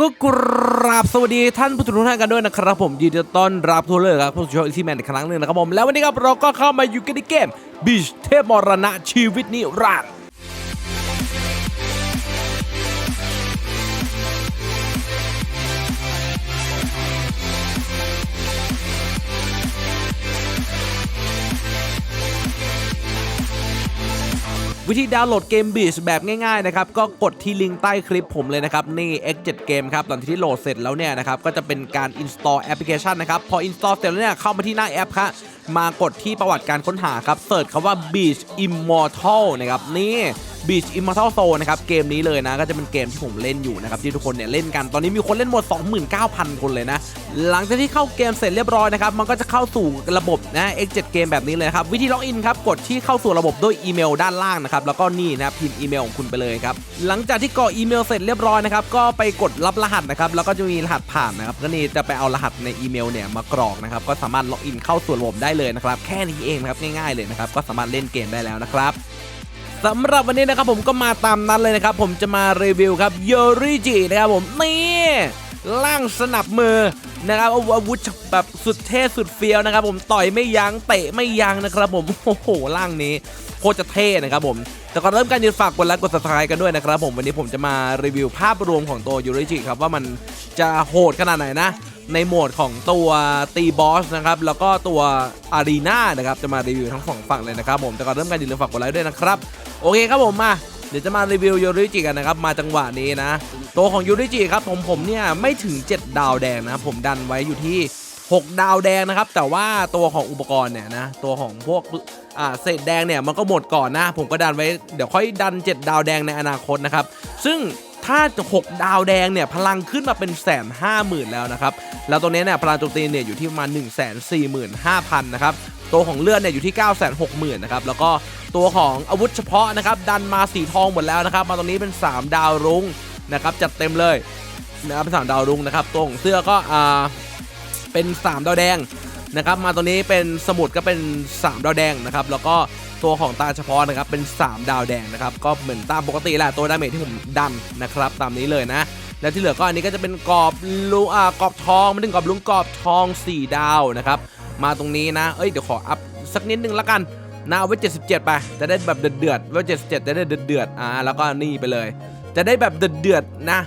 ก็กราบสวัสดีท่านผู้ชมทุกท่านกันด้วยนะครับผมยินดีต้อนรับทุกเลยครับผู้ชมอีซี่แมนอีกครั้งหนึ่งนะครับผมแล้ววันนี้ครับเราก็เข้ามาอยู่กันในเกมบิชเทพมรณะชีวิตนิรันดร์ วิธีดาวน์โหลดเกมบีชแบบง่ายๆนะครับก็กดที่ลิงก์ใต้คลิปผมเลยนะครับนี่ X7 Game ครับหลังที่โหลดเสร็จแล้วเนี่ยนะครับก็จะเป็นการ install แอปพลิเคชันนะครับพอ install เสร็จแล้วเนี่ยเข้ามาที่หน้าแอปครับมากดที่ประวัติการค้นหาครับเสิร์ชคำว่า Beach Immortal นะครับนี่ Beach Immortal Soul นะครับเกมนี้เลยนะก็จะเป็นเกมที่ผมเล่นอยู่นะครับที่ทุกคนเนี่ยเล่นกันตอนนี้มีคนเล่นหมด 29,000 คนเลยนะ หลังจากที่เข้าเกมเสร็จเรียบร้อยนะครับมันก็จะเข้าสู่ระบบนะ X7 เกมแบบนี้เลยครับวิธีล็อกอินครับกดที่เข้าสู่ระบบด้วยอีเมลด้านล่างนะครับแล้วก็นี่นะพิมพ์อีเมลของคุณไปเลยครับหลังจากที่กรอกอีเมลเสร็จเรียบร้อยนะครับก็ไปกดรับรหัสนะครับแล้วก็จะมีรหัสผ่านนะครับก็นี่จะไปเอารหัสในอีเมลเนี่ยมากรอกนะครับก็สามารถล็อกอินเข้าสู่ระบบได้เลยนะครับแค่นี้เองนะครับง่ายๆเลยนะครับก็สามารถเล่นเกมได้แล้วนะครับ สำหรับวันนี้นะครับผมก็มาตามนั้นเลยนะครับ ผมจะมารีวิวครับโยริจินะครับผมนี่ล่างสนับมือนะครับอาวุธแบบสุดเท่สุดเฟี้ยวนะครับ ผมต่อยไม่ยั้งเตะไม่ยั้งนะครับ ผมโอ้โหล่างนี้โคตรจะเท่นะครับผมแต่ก่อนเริ่มการยืนฝากกดไลค์กด subscribe กันด้วยนะครับ ผมวันนี้ผมจะมารีวิวภาพรวมของตัวยูริจิครับว่ามันจะโหดขนาดไหนนะ ในโหมดของตัวตีบอสนะครับแล้วก็ตัวอารีนานะครับจะมารีวิวทั้งสองฝั่งเลยนะครับผมแต่ก่อนเริ่มการอย่าลืมฝากกดไลค์ด้วยนะครับ โอเคครับผมมาเดี๋ยวจะมารีวิวยูริจิกันนะครับมาจังหวะนี้นะ ตัวของยูริจิครับผมผมเนี่ยไม่ถึง 7 ดาวแดงนะ ผมดันไว้อยู่ที่ 6 ดาวแดงนะครับ แต่ว่าตัวของอุปกรณ์เนี่ยนะตัวของพวกอ่าเศษแดงเนี่ยมันก็หมดก่อนนะ ผมก็ดันไว้เดี๋ยวค่อยดัน 7 ดาวแดงในอนาคตนะครับ ซึ่งถ้า 6 ดาวแดงเนี่ยพลังขึ้นมาเป็นแสนห้าหมื่นแล้วนะครับ แล้วตัวนี้เนี่ยพลังโจมตีเนี่ยอยู่ที่ประมาณ1 4 5 0 0 0นะครับ ตัวของเลือดเนี่ยอยู่ที่ 9 6 0 0 0 0นะครับแล้วก็ตัวของอาวุธเฉพาะนะครับดันมาสีทองหมดแล้วนะครับมาตรงนี้เป็น 3 ดาวรุ้งนะครับจัดเต็มเลยนะครับเป็น3ดาวรุ้งนะครับตัวของเสื้อก็อ่าเป็น 3 ดาวแดงนะครับมาตรงนี้เป็นสมุดก็เป็น 3 ดาวแดงนะครับแล้วก็ตัวของตาเฉพาะนะครับเป็น 3 ดาวแดงนะครับก็เหมือนตามปกติแหละตัวดาเมจที่ผมดันนะครับตามนี้เลยนะแล้วที่เหลือก็อันนี้ก็จะเป็นกรอบลุงอ่ากรอบทองมาถึงกรอบลุงกรอบทอง 4 ดาวนะครับ มาตรงนี้นะ เอ้ยเดี๋ยวขออัพสักนิดนึงละกันนะเอาไว้ 77 ไป จะได้แบบเดือดเดือดๆไว้77 จะได้เดือดเดือดๆอ่าแล้วก็นี่ไปเลย จะได้แบบเดือดเดือดๆนะ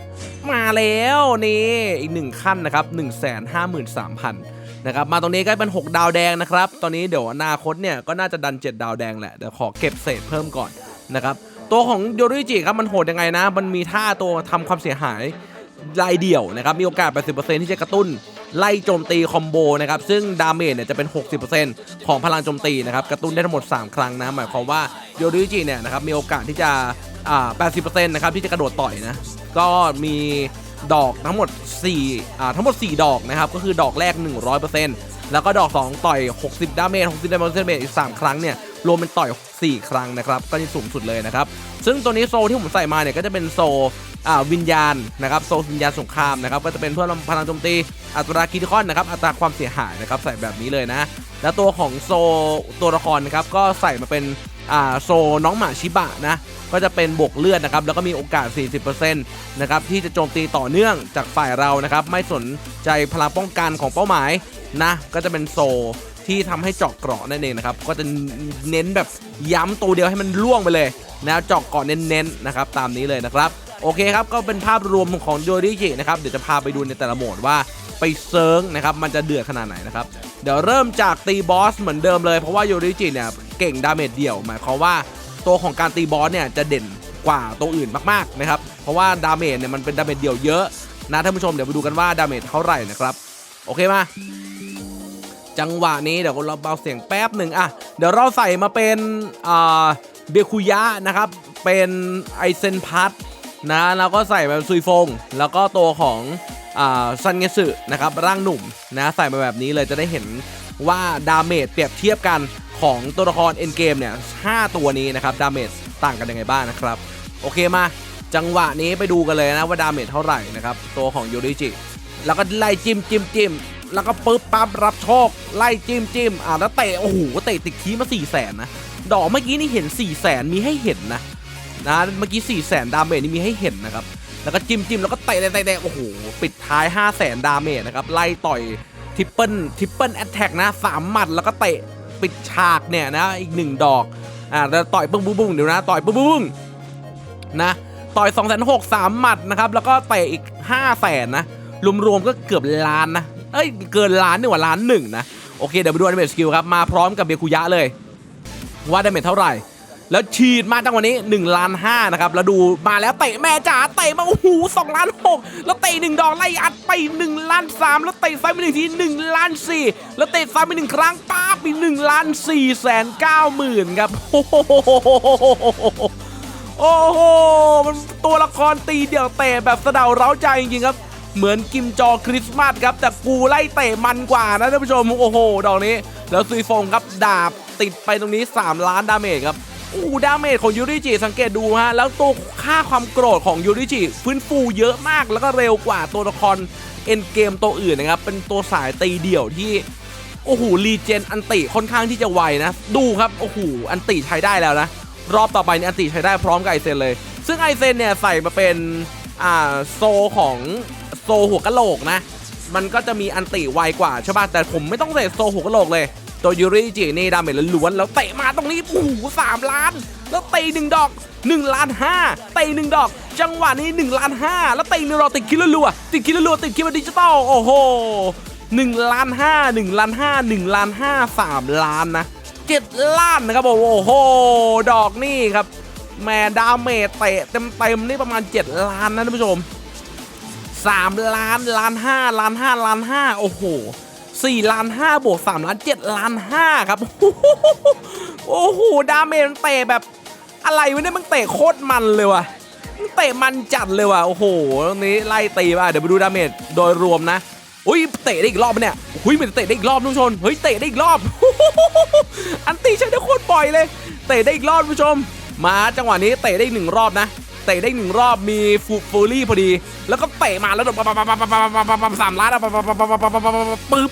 มาแล้วนี่อีกหนึ่งขั้นนะครับ 1 5 3 0 0 0นะครับมาตรงนี้ก็เป็น 6 ดาวแดงนะครับ ตอนนี้เดี๋ยวอนาคตเนี่ยก็น่าจะดัน 7 ดาวแดงแหละเดี๋ยวขอเก็บเศษเพิ่มก่อนนะครับตัวของโยริจิครับมันโหดยังไงนะ มันมีท่าตัวทำความเสียหายรายเดี่ยวนะครับมีโอกาส 80%ที่จะกระตุ้น ไล่โจมตีคอมโบนะครับซึ่งดาเมจเนี่ยจะเป็น 60%ของพลังโจมตีนะครับกระตุ้นได้ทั้งหมด 3 ครั้งนะหมายความว่าโยริจิเนี่ยนะครับมีโอกาสที่จะอ่า80%นะครับที่จะกระโดดต่อยนะก็มีดอกทั้งหมด4อ่าทั้งหมด 4 ดอกนะครับก็คือดอกแรก 100%แล้วก็ดอก 2 ต่อย 60 ดาเมจ60 ดาเมจอีก 3 ครั้งเนี่ยรวมเป็นต่อย 4 ครั้งนะครับก็นี่สูงสุดเลยนะครับ ซึ่งตัวนี้โซที่ผมใส่มาเนี่ยก็จะเป็นโซ วิญญาณนะครับโซวิญญาณสงครามนะครับก็จะเป็นเพื่อพลังโจมตีอัตราคิทิคอนนะครับอัตราความเสียหายนะครับใส่แบบนี้เลยนะ แล้วตัวของโซตัวละครนะครับก็ใส่มาเป็นโซน้องหมาชิบะนะก็จะเป็นบวกเลือดนะครับแล้วก็มีโอกาส 40%นะครับที่จะโจมตีต่อเนื่องจากฝ่ายเรานะครับไม่สนใจพลังป้องกันของเป้าหมายนะก็จะเป็นโซที่ทำให้เจาะเกราะนั่นเองนะครับ ก็จะเน้นแบบย้ำตัวเดียวให้มันล่วงไปเลยนะเจาะเกราะเน้นๆนะครับตามนี้เลยนะครับ โอเคครับ ก็เป็นภาพรวมของโยริจินะครับ เดี๋ยวจะพาไปดูในแต่ละโหมดว่าไปเซิร์งนะครับ มันจะเดือดขนาดไหนนะครับ เดี๋ยวเริ่มจากตีบอสเหมือนเดิมเลย เพราะว่าโยริจิเนี่ยเก่งดาเมจเดี่ยว หมายความว่าตัวของการตีบอสเนี่ยจะเด่นกว่าตัวอื่นมากๆนะครับ เพราะว่าดาเมจเนี่ยมันเป็นดาเมจเดี่ยวเยอะนะท่านผู้ชมเดี๋ยวไปดูกันว่าดาเมจเท่าไหร่นะครับ โอเคมา จังหวะนี้เดี๋ยวเราเบาเสียงแป๊บหนึ่งอะ เดี๋ยวเราใส่มาเป็นเบคุยะนะครับ เป็นไอเซนพัท นะแล้วก็ใส่มาซุยฟง แล้วก็ตัวของซันเงสึนะครับร่างหนุ่มนะใส่มาแบบนี้เลยจะได้เห็นว่าดาเมจเปรียบเทียบกันของตัวละครเอ็นเกมเนี่ยห้าตัวนี้นะครับดาเมจต่างกันยังไงบ้างนะครับ โอเคมาจังหวะนี้ไปดูกันเลยนะว่าดาเมจเท่าไหร่นะครับตัวของยูริจิ แล้วก็ไล่จิ้มจิ้มจิ้มแล้วก็ปึ๊บปั๊บรับโชคไล่จิ้มจิ้มอ่าแล้วเตะโอ้โหเตะติดคีมา4ี่แสนนะดอกเมื่อกี้นี่เห็น4ี่แสนมีให้เห็นนะ นะเมื่อกี้4ี่แสนดาเมจนี่มีให้เห็นนะครับแล้วก็จิ้มจิ้มแล้วก็เตะเตะเตะโอ้โหปิดท้าย 5 0 0แสนดาเมจนะครับไล่ต่อยทริปเปิลทริปเปิลแอตแทกนะสามหมัดแล้วก็เตะปิดฉากเนี่ยนะอีกหนึ่งดอกอ่าแล้วต่อยปุ้งปุ้งปุ้งเดี๋ยวนะต่อยปุ้งปุ้งนะต่อย2 6 0 0 0 3หมัดนะครับแล้วก็เตะอีก5 0 0แสนนะรวมๆก็เกือบล้านนะเอ้ยเกินล้านนี่หว่าล้านหนึ่งนะโอเคเดี๋ยวไปดูอนิเมตสกิลครับมาพร้อมกับเบคุยะเลย ว่าดาเมจเท่าไหร่ แล้วฉีดมาจังวะนี้1ล้าน5นะครับแล้วดูมาแล้วเตะแม่จ๋าเตะมาโอ้โห2ล้าน6แล้วเตะหนึ่งดอกไล่อัดไป1ล้าน3แล้วเตะซ้ายไปหนึ่งที1ล้าน4แล้วเตะซ้ายไปหนึ่งครั้งป้าบอีก1ล้าน4แสน9หมื่นครับโอ้โหโอ้โหมันตัวละครตีเดี่ยวเตะแบบสะเดาเร้าใจจริงๆครับเหมือนกิมจอคริสต์มาสครับแต่กูไล่เตะมันกว่านะท่านผู้ชมโอ้โหดอกนี้ แล้วซุยฟงครับดาบติดไปตรงนี้ 3 ล้านดาเมจครับ โอ้โหดาเมจของยูริจิสังเกตดูฮะ แล้วตัวค่าความโกรธของยูริจิฟื้นฟูเยอะมากแล้วก็เร็วกว่าตัวละครเอ็นเกมตัวอื่นนะครับ เป็นตัวสายตีเดี่ยวที่ โอ้โหรีเจนอันติค่อนข้างที่จะไวนะ ดูครับ โอ้โหอันติใช้ได้แล้วนะ รอบต่อไปเนี่ยอันติใช้ได้พร้อมกับไอเซนเลย ซึ่งไอเซนเนี่ยใส่มาเป็นอ่าโซของโซหัวกะโหลกนะ มันก็จะมีอันติไวกว่าใช่ป่ะแต่ผมไม่ต้องใส่โซหัวกะโหลกเลย ตัวยูริจินี่ดาเมจล้วนแล้วเตะมาตรงนี้โอ้โหสามล้าน แล้วเตะหนึ่งดอก1ล้านห้าเตะหนึ่งดอก จังหวะนี้1ล้านห้าแล้วเตะหนึ่งดอกติดคิลลัวติดคิลลัวติดคิลดิจิตอลโอ้โห1ล้าน5 1ล้าน5 1ล้าน5 3ล้านนะ7ล้านนะครับผมโอ้โหดอกนี่ครับแม่ดาเมจเตะเต็มๆนี่ประมาณ 7 ล้านนะท่านผู้ชม 3 ล้านล้าน5ล้าน5ล้าน5โอ้โห 4ล้าน5บวก3ล้าน7ล้าน5ครับ โอ้โห ดาเมจมันเตะแบบอะไรวะเนี่ยมันเตะโคตรมันเลยว่ะมันเตะมันจัดเลยว่ะ โอ้โห ตรงนี้ไล่ตีมาเดี๋ยวไปดูดาเมจโดยรวมนะอุ้ยเตะได้อีกรอบปะเนี่ยอุ้ยมันเตะได้อีกรอบทุกชมเฮ้ยเตะได้อีกรอบ อันตีใช้ได้โคตรบ่อยเลย เตะได้อีกรอบทุกผู้ชม มาจังหวะนี้เตะได้อีกหนึ่งรอบนะ เตะได้หนึ่งรอบมีฟูฟูรี่พอดี แล้วก็เตะมาแล้วโดนสามล้านปื้บ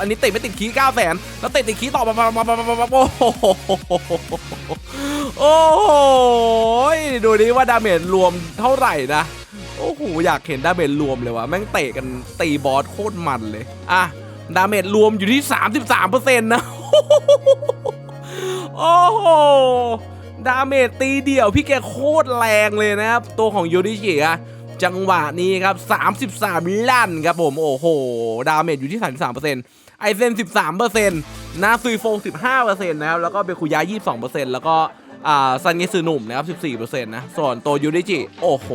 อันนี้เตะไม่ติดขี้เก้าแสนแล้วเตะติดขี้ต่อโอ้โหโอ้โหดูดิว่าดาเมจรวมเท่าไหร่นะโอ้โหอยากเห็นดาเมจรวมเลยว่ะแม่งเตะกันตีบอสโคตรมันเลยอะดาเมจรวมอยู่ที่ 33%นะโอ้โห ดาเมจตีเดี่ยวพี่แกโคตรแรงเลยนะครับ ตัวของยูริจิอะจังหวะนี้ครับ 33 ลั่นครับผม โอ้โห ดาเมจอยู่ที่ 33%ไอเซน 13%นาซุยฟง 15%นะครับ แล้วก็เบคุยะ22%แล้วก็อ่าซันเงสึหนุ่มนะครับ 14%นะ ส่วนตัวยูริจิ โอ้โห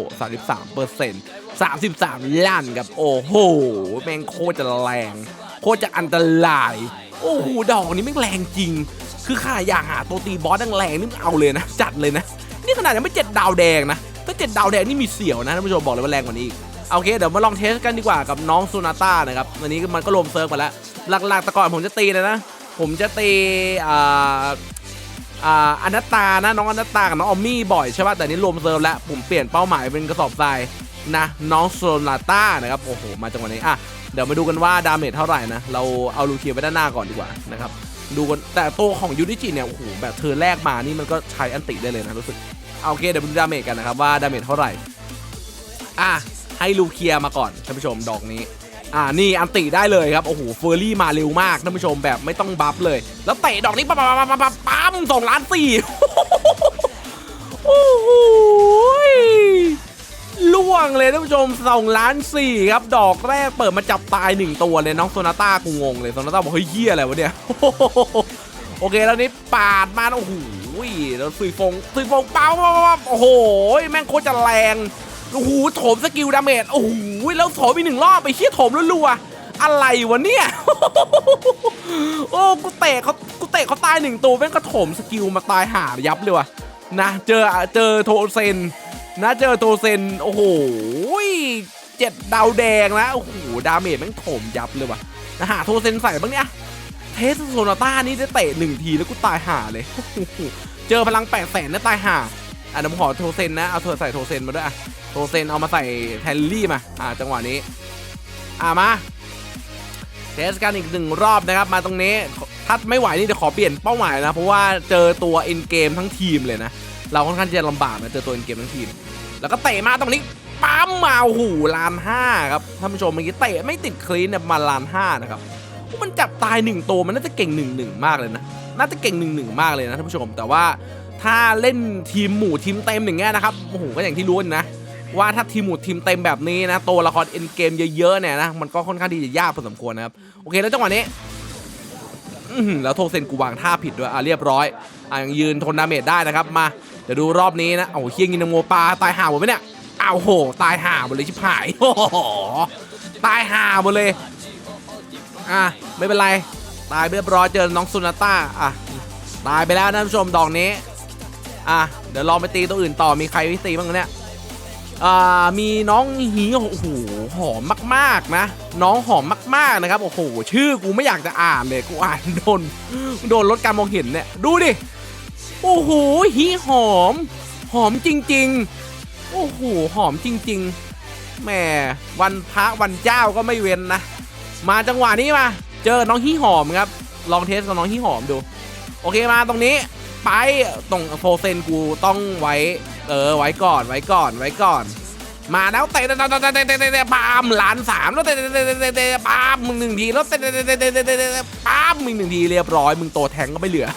33% 33 ล้านครับ โอ้โห แม่งโคตรจะแรง โคตรจะอันตราย โอ้โห ดอกนี้แม่งแรงจริง คือข้าอยากหาตัวตีบอสแรงๆนี่เอาเลยนะ จัดเลยนะ นี่ขนาดยังไม่เจ็ดดาวแดงนะ ถ้าเจ็ดดาวแดงนี่มีเสี่ยวนะท่านผู้ชมบอกเลยว่าแรงกว่านี้อีกโอเคเดี๋ยวมาลองเทสกันดีกว่ากับน้องซูนาต้านะครับวันนี้มันก็รวมเซิร์ฟมาแล้ว หลักๆแต่ก่อนผมจะตีเลยนะ ผมจะตีอ่าอ่าอนัตตานะน้องอนัตตากับน้องออมมี่บ่อยใช่ป่ะแต่นี้รวมเซิร์ฟแล้วผมเปลี่ยนเป้าหมายเป็นกระสอบทรายนะน้องโซนาต้านะครับโอ้โหมาจังหวะนี้อะเดี๋ยวมาดูกันว่าดาเมจเท่าไหร่นะเราเอาลูเคียไว้ด้านหน้าก่อนดีกว่านะครับ ดูกันแต่โตของยูนิจิเนี่ยโอ้โหแบบเธอแรกมานี่มันก็ใช้อันติได้เลยนะรู้สึกเอาโอเคเดี๋ยวดูดาเมจกันนะครับว่าดาเมจเท่าไหร่อะให้ลูเคียมาก่อนท่านผู้ชมดอกนี้อ่านี่อันติได้เลยครับโอ้โหเฟอร์รี่มาเร็วมากท่านผู้ชมแบบไม่ต้องบัฟเลย แล้วเตะดอกนี้ปั๊บปั๊บปั๊บปั๊บปั๊บปั๊มสองล้านสี่โอ้โห ล่วงเลยท่านผู้ชมสองล้านสี่ครับ ดอกแรกเปิดมาจับตายหนึ่งตัวเลยน้องโซนาต้ากูงงเลยโซนาต้าบอกเฮ้ยเฮียอะไรวะเนี่ย โอเคแล้วนี้ปาดมาโอ้โหแล้วซุยฟงซุยฟงเป้าโอ้โห แม่งโคตรจะแรงโอ้โหโถมสกิลดาเมจโอ้โหแล้วโถมอีกหนึ่งรอบไปเชี่ยโถมรัวๆอะไรวะเนี่ย โอ้กูเตะเขากูเตะเขาตายหนึ่งตัวแม่งก็โถมสกิลมาตายหายับเลยว่ะนะ เจอเจอโทเซน นะเจอโทเซนโอ้โหเจ็ดดาวแดงนะโอ้โหดาเมจแม่งโถมยับเลยว่ะนะหาโทเซนใส่บ้างเนี่ยเทสโซนาต้านี่ได้เตะหนึ่งทีแล้วกูตายห่าเลย เจอพลังแปดแสนนะตายห่าอะเดี๋ยวผมขอโทเซนนะเอาโทใส่โทเซนมาด้วยอะโทเซนเอามาใส่แทนลี่มาอ่าจังหวะนี้ อ่ามาเทสกันอีกหนึ่งรอบนะครับมาตรงนี้ถ้าไม่ไหวนี่เดี๋ยวขอเปลี่ยนเป้าหมายนะ เพราะว่าเจอตัวเอ็นเกมทั้งทีมเลยนะ เราค่อนข้างจะลำบากนะเจอตัวเอ็นเกมทั้งทีม แล้วก็เตะมาตรงนี้ปั๊มมาโอ้โหล้านห้าครับท่านผู้ชมเมื่อกี้เตะไม่ติดคลีนเนี่ยมาล้านห้านะครับมันจับตายหนึ่งตัวมันน่าจะเก่งหนึ่งหนึ่งมากเลยนะน่าจะเก่งหนึ่งหนึ่งมากเลยนะท่านผู้ชม แต่ว่าถ้าเล่นทีมหมู่ทีมเต็มอย่างเงี้ยนะครับโอ้โหก็อย่างที่รู้นะว่าถ้าทีมหมู่ทีมเต็มแบบนี้นะตัวละครเอ็นเกมเยอะๆเนี่ยนะมันก็ค่อนข้างที่จะยากพอสมควรนะครับโอเคแล้วจังหวะนี้แล้วโทเซนกูวางท่าผิดด้วยอะเรียบร้อยอะยังยืนทนดาเมจได้นะครับมา เดี๋ยวดูรอบนี้นะโอ้โหเฮียงินโมปลาตายห่าหมดไหมเนี่ยอ้าวโห ตายห่าหมดเลยชิบหายโอ้โหตายห่าหมดเลย อะไม่เป็นไรตายเรียบร้อยเจอน้องซุนาต้าอะตายไปแล้วนะท่านผู้ชมดอกนี้อะเดี๋ยวลองไปตีตัวอื่นต่อมีใครที่ตีบ้างเนี่ยอ่ามีน้องหีโอ้โหหอมมากๆนะ น้องหอมมากๆนะครับโอ้โหชื่อกูไม่อยากจะอ่านเลยกูอ่านโดนโดนลดการมองเห็นเนี่ยดูดิ โอ้โหฮีหอม หอมจริง ๆ โอ้โหหอมจริง ๆแหมวันพระวันเจ้าก็ไม่เว้นนะ มาจังหวะนี้มา เจอน้องฮีหอมครับ ลองเทสกับน้องฮีหอมดู โอเคมาตรงนี้ ไปตรงโฟเซนกูต้องไว้ เออไว้ก่อนไว้ก่อนไว้ก่อนมาแล้วเตะเตะเตะเตะเตะเตะปามหลานสามแล้วเตะเตะเตะเตะเตะปามมึงหนึ่งทีแล้วเตะเตะเตะเตะเตะปามมึงหนึ่งทีเรียบร้อยมึงโตแทงก็ไม่เหลือ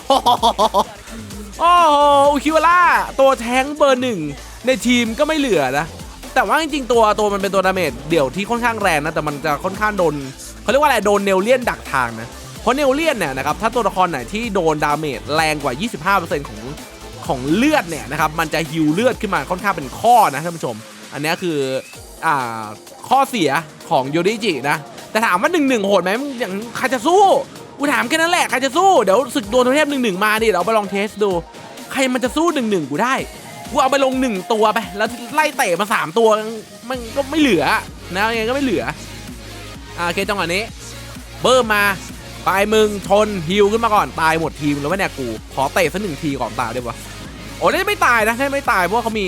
โอ้โหอุคิวาร่าตัวแทงเบอร์หนึ่งในทีมก็ไม่เหลือนะ แต่ว่าจริงๆตัวตัวมันเป็นตัวดาเมจเดี่ยวที่ค่อนข้างแรงนะ แต่มันจะค่อนข้างโดนเขาเรียกว่าอะไรโดนเนลเลียนดักทางนะ เพราะเนลเลียนเนี่ยนะครับถ้าตัวละครไหนที่โดนดาเมจแรงกว่า 25%ของของเลือดเนี่ยนะครับมันจะฮิวเลือดขึ้นมาค่อนข้างเป็นข้อนะท่านผู้ชม อันนี้คืออ่าข้อเสียของโยริจินะ แต่ถามว่าหนึ่งหนึ่งโหดไหมอย่างใครจะสู้ กูถามแค่นั้นแหละใครจะสู้เดี๋ยวศึกดนทเทพหนึ่งหนึ่งมาดิเดี๋ยวเอาไปลองเทสดู ใครมันจะสู้หนึ่งหนึ่งกูได้กูเอาไปลงหนึ่งตัวไปแล้วไล่เตะมาสามตัวมันก็ไม่เหลือนะยังไงก็ไม่เหลืออ่าโอเคจังหวะนี้ เบิร์มมาปลายมึงชนฮิวขึ้นมาก่อนตายหมดทีมแล้ววะเนี่ยกูขอเตะสักหนึ่งทีก่อนตายได้ปะโอ้ได้ไม่ตายนะได้ไม่ตายเพราะว่าเขามี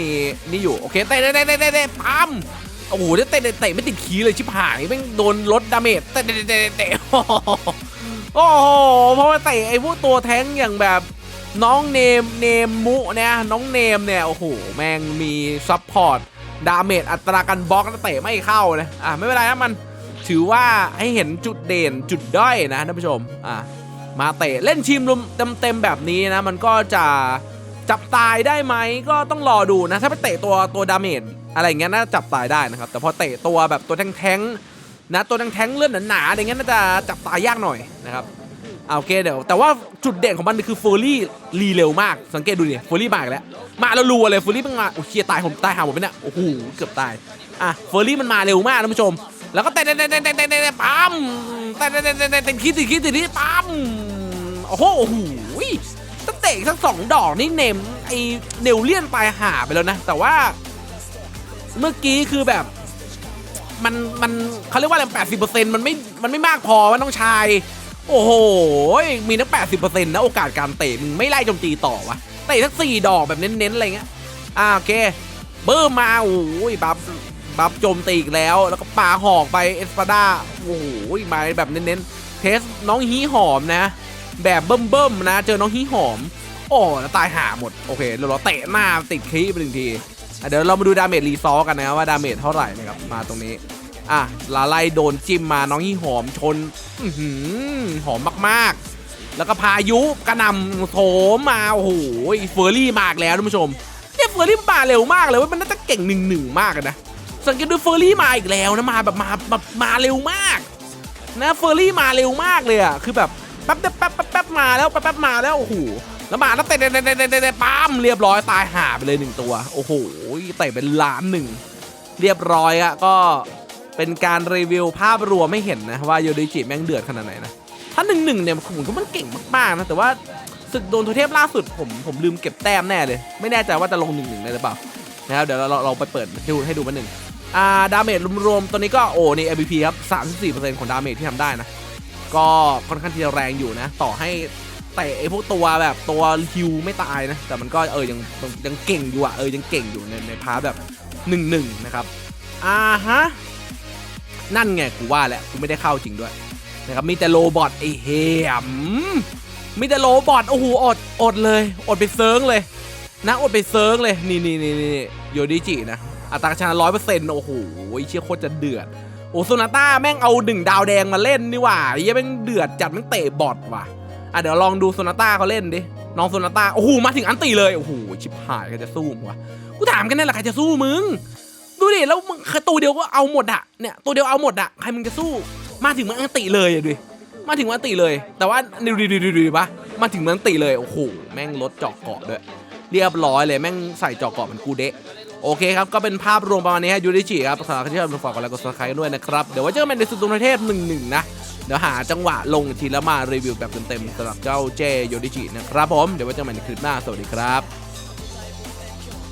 นี่อยู่โอเคเตะเตะเตะเตะเตะปั๊มโอ้โหเตะเตะเตะเตะไม่ติดคีเลยชิบหายแม่งโดนลดดาเมจเตะเตะเตะเตะ โอ้โหเพราะว่าเตะไอ้พวกตัวแท้งอย่างแบบน้องเนมเนมมุเนี่ยน้องเนมเนี่ยโอ้โหแม่งมีซัพพอร์ตดาเมจอัตราการบล็อกแล้วเตะไม่เข้าเลยอะไม่เป็นไรนะมันถือว่าให้เห็นจุดเด่นจุดด้อยนะท่านผู้ชมอะมาเตะเล่นทีมรุมเต็มๆแบบนี้นะ มันก็จะจับตายได้ไหมก็ต้องรอดูนะ ถ้าไปเตะตัวตัวดาเมจอะไรเงี้ยน่าจะจับตายได้นะครับ แต่พอเตะตัวแบบตัวแทงๆ นะตัวนังแทงเลือดหนาๆอะไรเงี้ยน่าจะจับตายยากหน่อยนะครับอะโอเคเดี๋ยวแต่ว่าจุดเด่นของมันคือเฟอร์รี่รีเร็วมากสังเกตดูดิเฟอร์รี่มากแล้วมาแล้วรัวเลยเฟอร์รี่มันมาโอ้เชียตายผมตายหาผมไปเนี่ยโอ้โหเกือบตายอะเฟอร์รี่มันมาเร็วมากท่านผู้ชม แล้วก็เตะเตะเตะเตะเตะเตะเตะปั๊มเตะเตะเตะเตะเตะเตะคิดสิคิดสิที่ปั๊มโอ้โหโอ้โหถ้าเตะทั้งสองดอกนี่เนมไอเนลเลียนตายหาไปแล้วนะ แต่ว่า เมื่อกี้คือแบบ มันมันเขาเรียกว่าอะไรแปดสิบเปอร์เซ็นต์มันไม่มันไม่มากพอว่าน้องชาย โอ้โห มีนักแปดสิบเปอร์เซ็นต์นะโอกาสการเตะมึงไม่ไล่โจมตีต่อวะเตะสักสี่ดอกแบบเน้นๆอะไรเงี้ยอ่าโอเคเบิ้มมาโอ้ยบัฟบัฟโจมตีอีกแล้ว แล้วก็ปาหอกไปเอสปาดาโอ้โหมาแบบเน้นๆเทสน้องฮีหอมนะ แบบเบิ่มๆนะ เจอน้องฮีหอม โอ้แล้วตายหาหมด โอเคเราเตะหน้าติดคีไปหนึ่งที เดี๋ยวเรามาดูดาเมจรีซอกันนะครับว่าดาเมจเท่าไหร่นะครับมาตรงนี้ อะลาไลโดนจิ้มมาน้องฮีหอมชนหอมมากๆ แล้วก็พายุกระนำโถมมาโอ้โหเฟอร์รี่มากแล้วท่านผู้ชมเนี่ยเฟอร์รี่มาเร็วมากเลยว่ามันน่าจะเก่งหนึ่งหนึ่งมากนะสังเกตดูเฟอร์รี่มาอีกแล้วนะมาแบบมาแบบมาเร็วมากนะเฟอร์รี่มาเร็วมากเลยอะคือแบบแป๊บแป๊บแป๊บแป๊บแป๊บมาแล้วแป๊บแป๊บมาแล้วโอ้โห แล้วมาแล้วเตะเตะเตะเตะเตะเตะปั๊มเรียบร้อยตายหาไปเลยหนึ่งตัว โอ้โหเตะเป็นล้านหนึ่งเรียบร้อยอะก็เป็นการรีวิวภาพรวมไม่เห็นนะว่าโยดิจิแม่งเดือดขนาดไหนนะถ้าหนึ่งหนึ่งเนี่ยผมก็มันเก่งมากๆนะแต่ว่าศึกโดนโทเทพล่าสุดผมผมลืมเก็บแต้มแน่เลย ไม่แน่ใจว่าจะลงหนึ่งหนึ่งได้หรือเปล่านะครับเดี๋ยวเราเราไปเปิดให้ดูให้ดูมาหนึ่งอ่าดาเมจรวมๆตัวนี้ก็โอ้นี่ MVP ครับ 34%ของดาเมจที่ทำได้นะ ก็ค่อนข้างที่จะแรงอยู่นะ ต่อให้ เตะไอ้พวกตัวแบบตัวฮิวไม่ตายนะ แต่มันก็เออยังยังเก่งอยู่อะเออยังเก่งอยู่ในในพาร์ทแบบ1นนะครับอ่าฮะนั่นไงกูว่าแหละกูไม่ได้เข้าจริงด้วยนะครับมีแต่โรบอทไอ้เฮียมมีแต่โรบอทโอ้โหอดอดเลยอดไปเซิร์งเลยนะอดไปเซิร์งเลยนี่นี่นี่นี่โยดิจินะอัตราการชนะร้อยเปอร์เซ็นต์โอ้โหเชี่ยโคตรจะเดือดโอ้โซนาต้าแม่งเอาหนึ่งดาวแดงมาเล่นนี่ว่าเหี้ยแม่งเดือดจัดแม่งเตะบอทว่ะ อะเดี๋ยวลองดูโซนาต้าเขาเล่นดิ น้องโซนาต้า โอ้โห มาถึงอันตีเลย โอ้โห ชิบหายใครจะสู้มึงวะ กูถามกันนี่แหละใครจะสู้มึง ดูดิ แล้วมึงตัวเดียวก็เอาหมดอะเนี่ย ตัวเดียวเอาหมดอะใครมึงจะสู้ มาถึงมันอันติเลยอะดิ มาถึงมันอันติเลย แต่ว่าดูดิดูดิดูดิปะมาถึงมันอันติเลย โอ้โห แม่งลดเจาะเกาะด้วย เรียบร้อยเลย แม่งใส่เจาะเกาะเหมันกูเดะโอเคครับ ก็เป็นภาพรวมประมาณนี้ฮะยูริจิครับสำหรับใครที่ชอบฝากกดไลค์กดซับสไครต์ด้วยนะครับ เดี๋ยวไว้เจอกันในสุดตรงประเทศหนึ่งหนึ่งนะ ดี๋ยวหาจังหวะลงทีแล้วมารีวิวแบบเต็มๆสำหรับเจ้าเจยูดิจินะครับผม เดี๋ยวไว้เจอกันใหม่ในคลิปหน้า สวัสดีครับ